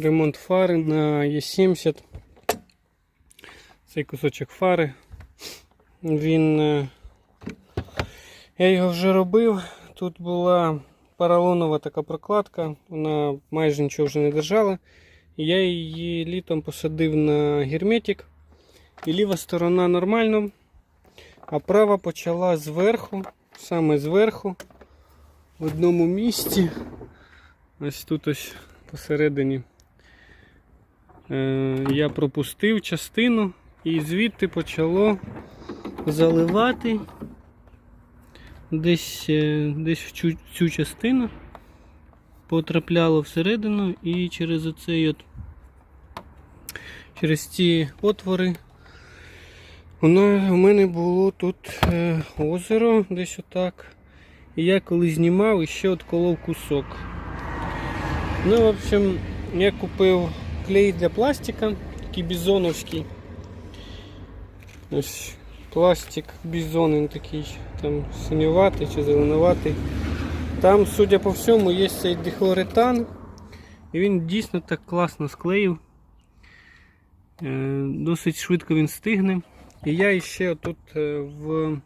ремонт фари на Е70. Цей кусочок фари. Він. е, Я його вже робив. Тут була поролонова така прокладка, вона майже нічого вже не держала. Я її літом посадив на герметик. І ліва сторона нормально, а права почала зверху, саме зверху, в одному місці. Ось тут ось посередині. Е, я пропустив частину і звідти почало заливати десь, е, десь в цю, частину. Потрапляло всередину і через оцей от через ці отвори. Воно у мене було тут е, озеро десь отак. І я коли знімав, і ще отколов кусок. Ну, в общем, я купив клей для пластика, такий бізоновський. Ось пластик бізон, такий там синюватий чи зеленуватий. Там, судя по всьому, є цей дихлоретан. І він дійсно так класно склеїв. Е, Досить швидко він стигне. І я ще тут е, в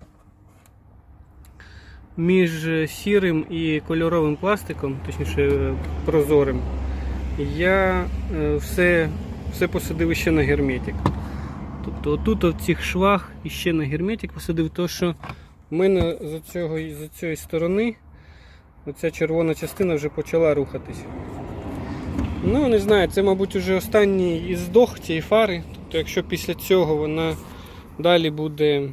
між сірим і кольоровим пластиком, точніше е, прозорим, я е, все, все посадив ще на герметик. Тобто отут в цих швах іще на герметик посадив, то що в мене з цієї сторони оця червона частина вже почала рухатись. Ну, не знаю, це, мабуть, вже останній іздох цієї фари. Тобто, якщо після цього вона далі буде